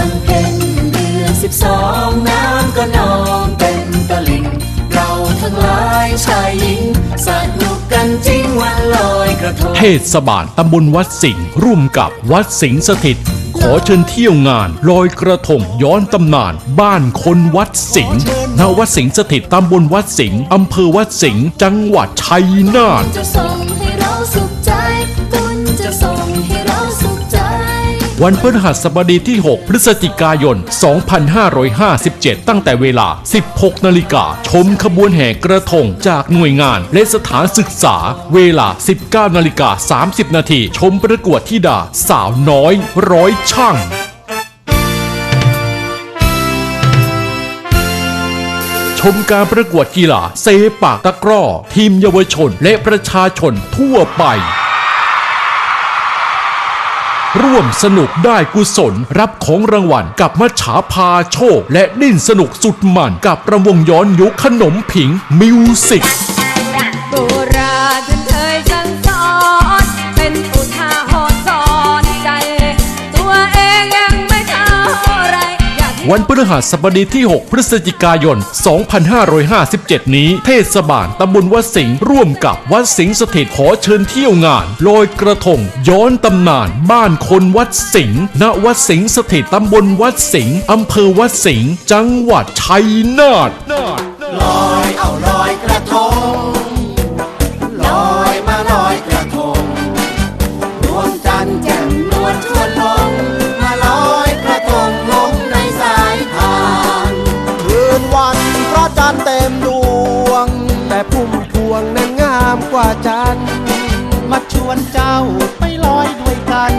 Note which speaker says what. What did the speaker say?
Speaker 1: วันเพ็ญเดือนสิบสองน้ำก็นองเต็มตลิ่ง เราทั้งหลายชายหญิงสนุกกันจริงวันลอยกระทงเท
Speaker 2: ศบาลตำบลวัดสิงห์ร่วมกับวัดสิงห์สถิต ขอเชิญเที่ยวงานลอยกระทงย้อนตำนาน บ้านคนวัดสิงห์ณวัดสิงห์สถิตตำบลวัดสิงห์อำเภอวัดสิงห์จังหวัดชัยนาท จ
Speaker 1: ะส่ง
Speaker 3: ให้
Speaker 2: วันพฤหัสบดีที่ 6 พฤศจิกายน 2557 ตั้งแต่เวลา 16 นาฬิกา ชมขบวนแห่กระทงจากหน่วยงานและสถานศึกษา เวลา 19 นาฬิกา 30 นาที ชมประกวดธิดาสาวน้อยร้อยช่างชมการประกวดกีฬาเซปากตะกร้อ ทีมเยาวชนและประชาชนทั่วไป ร่วมสนุกได้กุศลรับของรางวัลกับมัชฉาพาโชค และดิ้นสนุกสุดมันกับประวงย้อนยุคขนมผิงมิวสิก วันพฤหัสบดีที่ 6 พฤศจิกายน 2557 นี้ เทศบาลตำบลวัดสิงห์ร่วมกับวัดสิงห์สถิตขอเชิญเที่ยวงานลอยกระทง ย้อนตำนานบ้านคนวัดสิงห์ณวัดสิงห์สถิตตำบลวัดสิงห์อำเภอวัดสิงห์จังหวัดชัยนาทล
Speaker 4: อยเอาลอ พ
Speaker 5: ระจันทร์เ
Speaker 4: ต็ม
Speaker 5: ดว
Speaker 4: ง
Speaker 6: แต่พุ่มพวงนั้นงามกว่าจันทร์
Speaker 5: มาชวนเจ้าไปลอยด้วยกัน